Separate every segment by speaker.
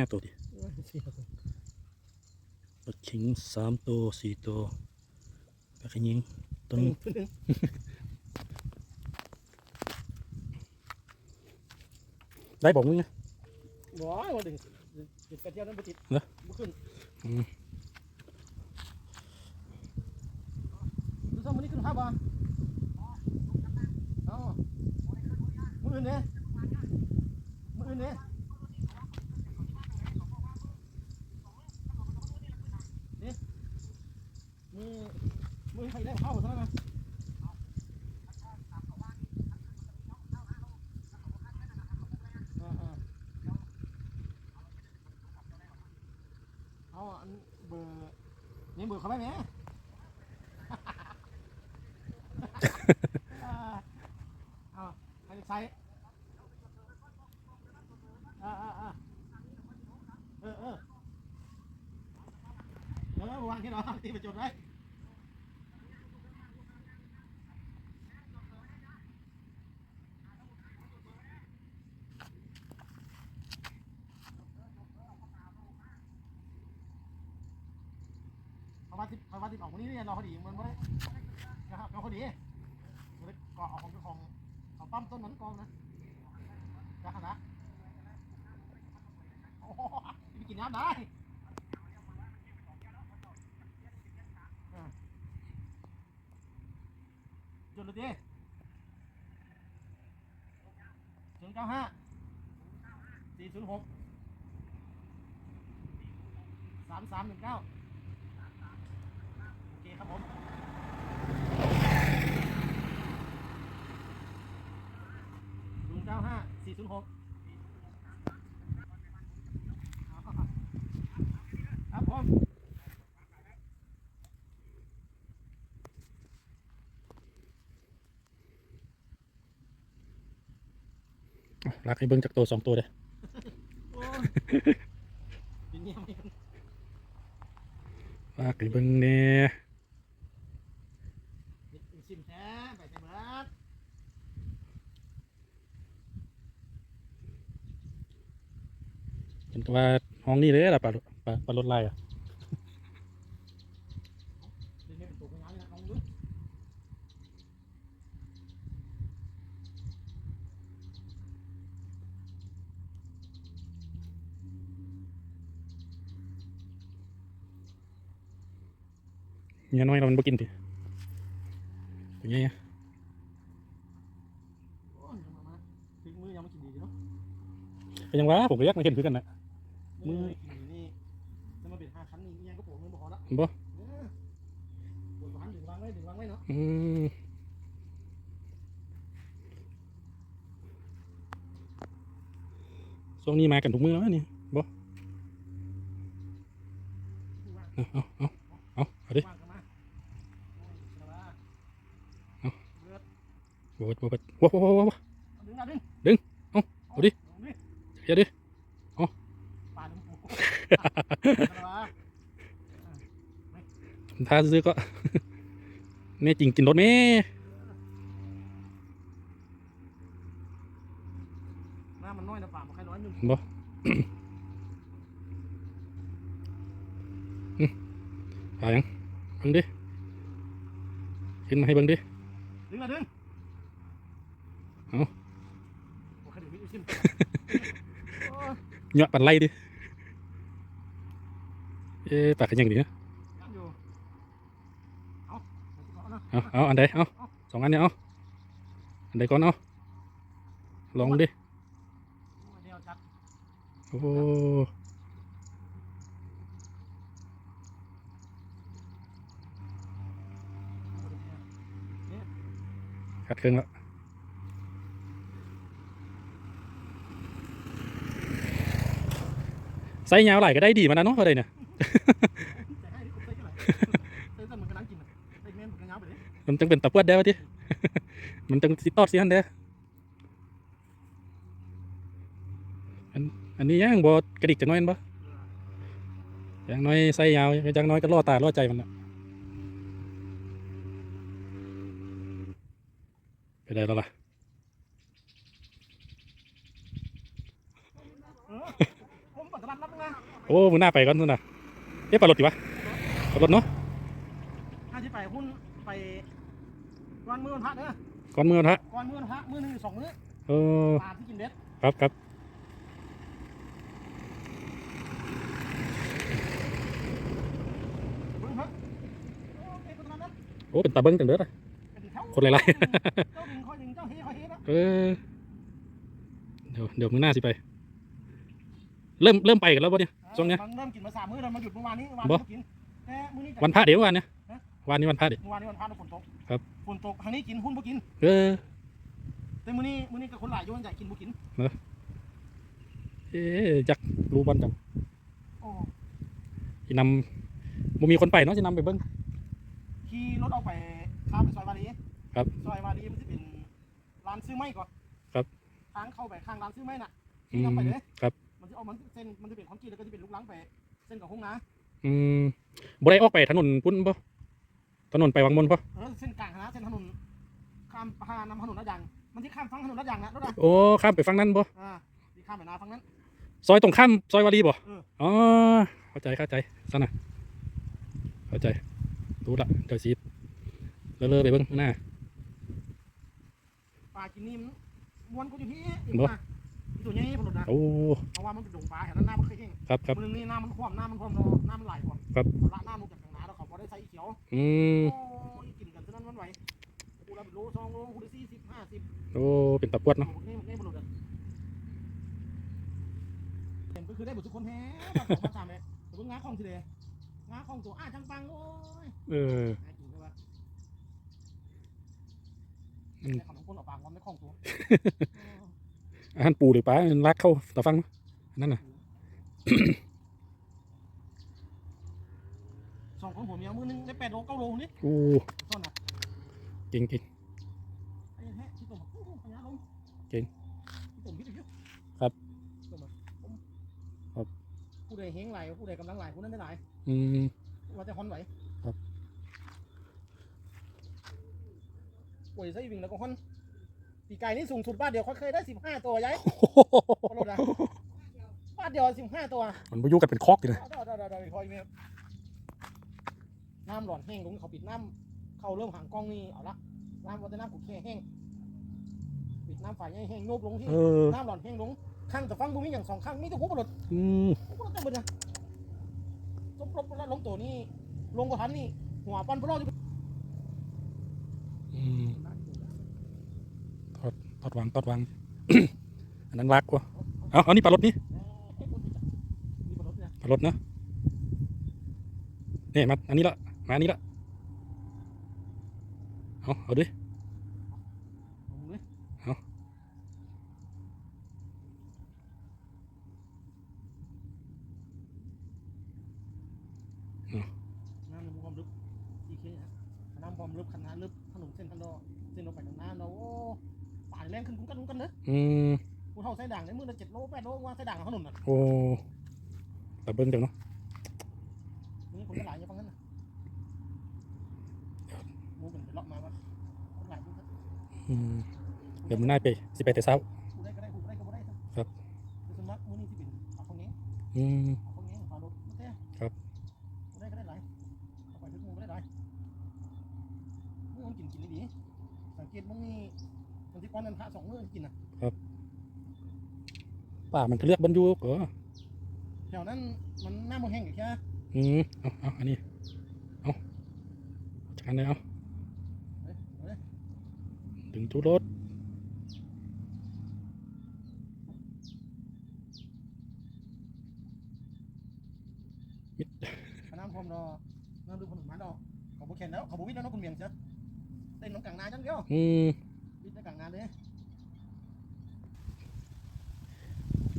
Speaker 1: ห้าตัวดิปลาขิงสามตัวสี่ตัวปลาขยิงตัวนึงได้บอกมึงนะ
Speaker 2: บ่อยวันดึงดึงกระเทียมนั้นบ่ติด
Speaker 1: เหรอ
Speaker 2: บ่ขึ้น
Speaker 1: อืม
Speaker 2: ดูซ้ำมันนี่ขึ้นภาพบ่เอ้ามืออื่นเนี่ยมืออื่นเนี่ยนี่มือมือใครได้เข้าเท่านั้นนะอ่าๆ เอาอันเบอร์นี่เบอร์เขาไหมแม่ เอาใครจะใช้อ่าอ่าอ่าเออเออเออวางที่เราตีไปจดไว้ เพราะว่าที่เพราะว่าที่ออกวันนี้เนี่ยเราพอดีมันไม่ได้นะครับเราพอดีมันเกาะออกของของเขาปั้มต้นนั้นกองนะจะขนาดโอ้โหไปกินน้ำได้อะจดเลยดิศูนย์เก้าห้าสี่ศูนย์หกสามสามหนึ่งเก้า คครับผมศูนย์เก้าห้าสี่ศูนย์หกครับผม
Speaker 1: เอาลักให้เบิ้งจากตัวสองตัวเลย
Speaker 2: โอ้ยกินเงี้ยไม่กัน
Speaker 1: ลักให้เบิ้งเนี่ย ว่าห้องนี้เลยล่ะปลาปลาปลารไล่อะ
Speaker 2: เนี่ยน้อ
Speaker 1: ยเรามันบ่กินติตังให
Speaker 2: ญ่อะ
Speaker 1: ป็นยังว่าผมเรียกมาเห็นคือกันนะ มือ
Speaker 2: นี่จะมาเป็นห้าชั้นนี่ยังก็ปวดมือบ่อละ
Speaker 1: บ่
Speaker 2: วดหวาถึงวางไว้ถึงวางไว้เนาะ
Speaker 1: อืมช่วงนี้มากันทุกมือแล้วนี่บ่เอาเอาเอาเอาเอาดิ
Speaker 2: เอา
Speaker 1: บวบบวบว้า
Speaker 2: วว้าวว้าวดึง
Speaker 1: เอาเอาดิ
Speaker 2: อ
Speaker 1: ย่า
Speaker 2: ดิ
Speaker 1: ถ้าซื้อก็แม่จริงกินรถแม่
Speaker 2: หน้ามันน้อยนะปากมันแค่น้อยหนึง
Speaker 1: บ่หายังเบิ่งดิขึ้นมาให้เบิ่งดิ
Speaker 2: ดึงนะดึง
Speaker 1: เอา
Speaker 2: โอเคเดี๋ยวพี่ชิมโอ้ย
Speaker 1: เหยาะปันไล่ดิ เอ๊ะปากกันยังดีนะ
Speaker 2: ยังอยู่เอาเอานะ
Speaker 1: เอาเอาอันใดเอาสองอันเนี่ยเอาอันใดก่อนเอาลองดิ
Speaker 2: เดี๋ยวจัด
Speaker 1: โอ้ขัดเครื่องแล้วใส่ยาวไหลก็ได้ดีมานะเนาะอะไรเนี่ย จังเป็นตะเพื่อดได้วะที่มันจังสิตอดสิฮันเด้ออันอันนี้ยังบ่กระดิกจังน้อยนั่นบ่อย่างน้อยใส่ยาวอย่างน้อยก็ล่อตาล่อใจมันน่ะไปได้แล้วล่ะ
Speaker 2: ผมปัดตะลับนับไง
Speaker 1: โอ้มึงหน้าไปก่อนนู่นน่ะเอ๊ะปลารถดีวะปลารถเนาะ
Speaker 2: ถ้าที่ไปหุ้นไป ก้อนมือวันพระเด้อ
Speaker 1: ก่อนมือนะฮะ
Speaker 2: ก้อนมือวันพระมือหนึ่งสองมื้อ
Speaker 1: เออ
Speaker 2: ปลาที่กินเด็ด
Speaker 1: ครับครับ
Speaker 2: เบิ่งเถอะโอ้เอ้ยคนนั้นนะ
Speaker 1: โอ้เป็นตาเบิ้งจังเด้อนะ
Speaker 2: เป็นแถว
Speaker 1: คนหลาย
Speaker 2: เจ้าดิงคอยดิงเจ้าเฮคอยเฮนะ
Speaker 1: ๆเออเดี๋ยวเดี๋ยวมึงหน้าสิไป เริ่มเริ่มไปกันแล้วปะเนี่ยช่วงเนี้ย
Speaker 2: มันเริ่มกินมาสามมื้อแล้วมาหยุดเมื่อวานนี้เมื่อวาน
Speaker 1: บ่
Speaker 2: นี้กินแต่มื้อนี้จะ
Speaker 1: วันพระเดี๋ยววันเนี่ย
Speaker 2: ฮะ
Speaker 1: วันนี้วันพระเดี๋ยว
Speaker 2: เมื่อวานนี้วันพระแล้วฝนตก
Speaker 1: ครับ
Speaker 2: ฝนตกทางนี้กินหุ้นบ่กิน
Speaker 1: เออ
Speaker 2: แต่มื้อนี้มื้อนี้กับคนหลายอยู่มันใหญ่กินบ่กิน
Speaker 1: เอ๊ะอยากรู้บอลจัง
Speaker 2: โอ้
Speaker 1: อีนำบ่มีคนไปเนาะจะนำไปเบิ้ง
Speaker 2: ขี่รถออกไปข้ามไปซอยวารี
Speaker 1: ครับ
Speaker 2: ซอยวารีมันจะเป็นร้านซื้อไม้ก่อน
Speaker 1: ครับ
Speaker 2: ทางเข้าไปข้างร้านซื้อไม้น่ะ
Speaker 1: อื
Speaker 2: ขี่
Speaker 1: ม
Speaker 2: นำไปเลย
Speaker 1: ครับ
Speaker 2: มันจะเอามันเส้นมันจะเป็นคอนกรีตแล้วก็จะเป็นลูกลังไป เส้นกับห้องน้
Speaker 1: อืมบ่ได้ออกไปถนนพุ่นปะ ถนนไปวังมนปะำ
Speaker 2: เออเส้นกลางนะเส้นถนนข้ามพานำถนนลาดยางมันที่ข้ามฟังถนนลาดยางนะรถอะ
Speaker 1: โอ้ข้ามไปฝั่งนั้นปะ
Speaker 2: อ่าที่ข้ามไปนาฟังนั้น
Speaker 1: ซอยตรงข้ามซอยวารีปะ
Speaker 2: เออ
Speaker 1: อ๋อเข้าใจเข้าใจซะนะเข้าใจรู้ละเดี๋ยวสีเลอะๆไปเบิ้งข้างหน้า
Speaker 2: ปลากินนี่มันม้วนกูอยู่ที่
Speaker 1: บ่
Speaker 2: มาอีตัวนี้พอหลุดนะ
Speaker 1: โอ้
Speaker 2: เพราะว่ามันเป็นดงปลาแถวนั้นน้ำมันเคยแห้ง
Speaker 1: ครับครับ
Speaker 2: มือนี่น้ำมันคว่ำน้ำมันคว่ำเนาะน้ำมันไหลกว่า
Speaker 1: ครับ
Speaker 2: เอาละน้ำลงจากทางน้าแล้วเขาพอ ได้ใส่อีเขียว
Speaker 1: อืม
Speaker 2: โอ้ยกินกันซะนั้นมันไหวกูรับเป็นโลสองโลกูได้สี่สิบห้าสิบ
Speaker 1: โอ้เป็นตะกรวดเนาะ
Speaker 2: โอ้โหนี่นี่บรุษอะเห็นก็คือได้บุตรทุกคนแท้แบบของมาสามเลยแต่ว่างาของทีเดียงาของตัวอ้าจังปังโอ้ย
Speaker 1: เออ
Speaker 2: หากินใช่ปะ
Speaker 1: อืม
Speaker 2: แต่ของทุกคนออกปากความไม่ของตัว
Speaker 1: อาหารปูหรือปลามันรักเข้าตะฟังอันนั่นน่ะ
Speaker 2: ส องคนผมเนี่ยมือนึงได้แปดโลเก้าโลนี่
Speaker 1: โอ้
Speaker 2: ต้นอะ
Speaker 1: เก่งเก่ง
Speaker 2: ไอ้แท้ที่ตัวมาโอ้โหพญาลง
Speaker 1: เก่ง
Speaker 2: ที่ตัวพี่ตัวเยอะ
Speaker 1: ครับ
Speaker 2: ตัวมาผม
Speaker 1: ครับ
Speaker 2: ผู้ใดเฮงไหลผู้ใดกำลังไหลผู้นั้นได้ไหล
Speaker 1: อืม
Speaker 2: ว่าจะฮอนไหว
Speaker 1: ครับ
Speaker 2: ป่วยไส้วิ่งแล้วก็ฮอนปีไก่นี่สูงสุดบ้านเดียวเขาเคยได้สิบห้าตัวยัยปลดอะบ้านเดียวสิบห้าตัว
Speaker 1: มันไปยุ่งกันเป็นคอกเลยนะ
Speaker 2: น้ำหลอนแห้งลงเขาปิดน้ำเขาเริ่มหางกล้องนี่เอาละน้ำวัฒน้ำกุดแค่แห้งปิดน้ำฝ่ายให้แห้งโนบลงที่
Speaker 1: เออ
Speaker 2: น้ำหลอนแห้งลงข้างแต่ฟังบุมีอย่างสองข้างมีแต่หัวปลด
Speaker 1: อืม
Speaker 2: หัวปลดเต็มหมดนะลบลบแล้วลงตัวนี่ลงกระทันนี่หัวปั้นพลอดอยู่
Speaker 1: อืมตอดวางตอดวางอันนั้นรักกว่าเอาเอานี่ปลารถนี่
Speaker 2: มีปลดเนี่ย
Speaker 1: ปลารถเนาะนี่มาอันนี้ละ มาอันนี้ละเอาเอาดิ
Speaker 2: ลงเลย
Speaker 1: เอา
Speaker 2: น้ำในความลึกที่เคนะน้ำความลึกขนาดลึกถนนเส้นทันโดเส้นลงไปทางน้ำเราโอ้ป่านแรงขึ้นคุ้มกันคุ้มกันเนอะ
Speaker 1: อืม
Speaker 2: กูเท่าไส้ด่างในมือละเจ็ดโลแปดโลว่าไส้ด่างของถนนน่ะ
Speaker 1: โอ้ตะเบิ้งเดี๋ยวเนาะ
Speaker 2: นี่คนก็หลายอย่างฟังนั้นน่ะมู เป็นไปเลาะมาว่าคนหลายคนก็
Speaker 1: อืมเดี๋ยวมันน่าไปสิไปแต่เช้า
Speaker 2: กูได้ก็ได้กูได้ก็บ่ได้
Speaker 1: ครับ
Speaker 2: คือสมมติมื้อนี้ที่เป็นเอาของนี้
Speaker 1: อืม
Speaker 2: เอาของนี้เอารถมาเต้
Speaker 1: ครับ
Speaker 2: กูได้ก็ได้หลายเอาไปถึงมูก็ได้หลายมื้อมันกินกินดีๆสังเกตมึงนี่มันที่ก้อนนั้นพระสองมื้อกินน่ะ
Speaker 1: ป่ามันก็เลือกบรรยุกเออ
Speaker 2: แถวนั้นมันหน้ามันแห้งอยู่แค่
Speaker 1: อืมเอาเอาอันนี้เอาจากอันไหนเอา
Speaker 2: เฮ้ยเอาเลย
Speaker 1: ดึงทุรถ
Speaker 2: เอาน้ำพรมรอน้ำดูขนมหมาดอกเขาบุกแขนแล้วเขาบุกวิ่งแล้วเนาะคุณเมียงเจ้าเต้นน้ำกลางนาจังเดียว
Speaker 1: อืม
Speaker 2: วิ่งในกลางนาเลย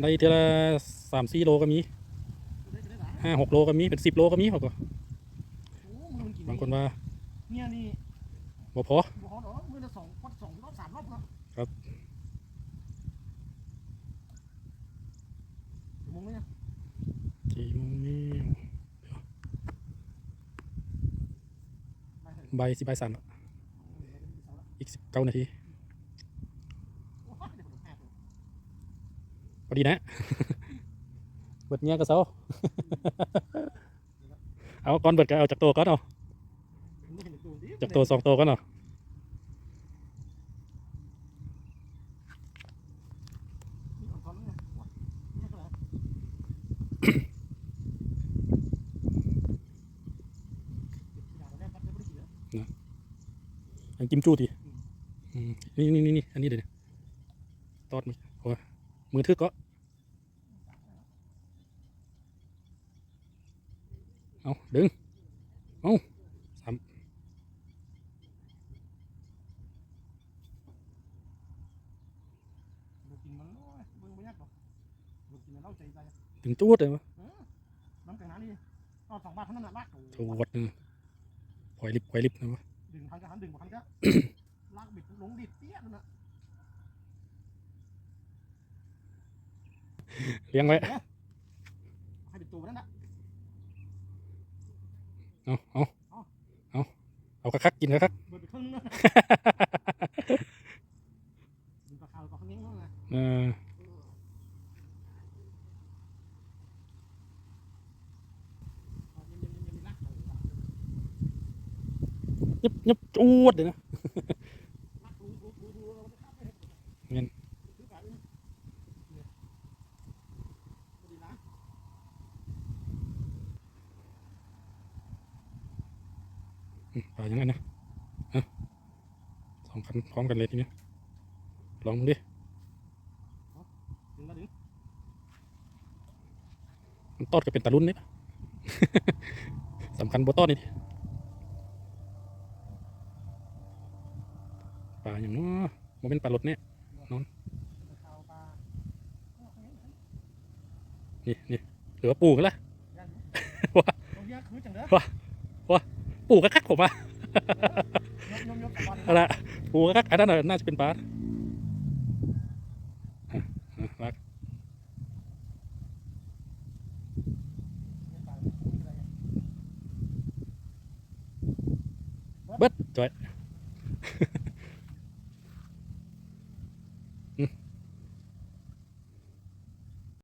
Speaker 1: ได้เท่าละสามสี่โลก็มี
Speaker 2: กูได้ก็ได้หลาย
Speaker 1: ห้าหกโลก็มีเป็นสิบโลก็มีเขาก็
Speaker 2: โอ้มึงกิน
Speaker 1: บางคนว่า
Speaker 2: เนี่ยนี่
Speaker 1: บ่พอ
Speaker 2: บ่ฮอดอกมือละสองวัดสองรอบสามรอบเนาะ
Speaker 1: ครับ
Speaker 2: มึงเนี่ย
Speaker 1: กี่โมงนี่
Speaker 2: ไม่เห็น
Speaker 1: ใบสิใบสั่นละอีกสิบเก้านาทีพอดีนะเบิดเงี้ยก็เซาเอาก้อนเบิดก็เอาจากตัวก่อนเอาจากตัวสองตัวก่อนเอา
Speaker 2: อ่อนซ้อนเนี่ยนี่ก็แล้วอย่าเราแน่ครับไม่ได้เสีย
Speaker 1: อันจิ้มจู้ดิอืมนี่นี่นี่นี่อันนี้เดี๋ยวนี้ตอดมือโอ้ยมือถือก็เอาดึง เอาสาม
Speaker 2: ดูกินมันโอ้ยเบิ่งไม่ยากหรอกดูกินมันเล่าใจใจ
Speaker 1: ถึงจูดเลยวะ
Speaker 2: น้ำแข็งน้ำนี่ตอนสองบาทเท่านั้นน่ะลาก
Speaker 1: โอ้วัดหนึงปล่อยลิบปล่อยลิบนะวะ
Speaker 2: ดึงพันก็หันดึงบ่พันก็ลากบิดลงดิดเตี้ยนั่นน่ะ
Speaker 1: เลี้ยงไว้
Speaker 2: ให้เป็นตัวนั่นน่ะ
Speaker 1: เอาเอาเอาเอาคักๆกินคัก
Speaker 2: เบิดไปครึ่งนึงนะดึงปลาขาวกับข้างนี้นั่นน่ะ
Speaker 1: ๆเออ
Speaker 2: เอาเย็นๆๆๆลากเอาลาก
Speaker 1: ยับยับจูดเลยนะ
Speaker 2: เงิ
Speaker 1: น
Speaker 2: ปลาอ
Speaker 1: ย่างนั้นนะสองคันพร้อมกันเลยทีนี้ลองดิ
Speaker 2: มั
Speaker 1: นตอดก็เป็นตะลุ่นเนี่ยสำคัญบัวตอดนี่ดิปลาอย่างนู้น มันเป็นปลาลดเนี่ย
Speaker 2: ปลาขาวปลา
Speaker 1: นี่นี่หรือว่าปูกันละ
Speaker 2: ย่าง
Speaker 1: ว่า
Speaker 2: ตรงเนี้ยคือจังเด้อ
Speaker 1: ปูกระคักผมอะ
Speaker 2: ยกยกยกกับวัน
Speaker 1: เอาละปูกระคักอันนั้นน่ะน่าจะเป็นปลา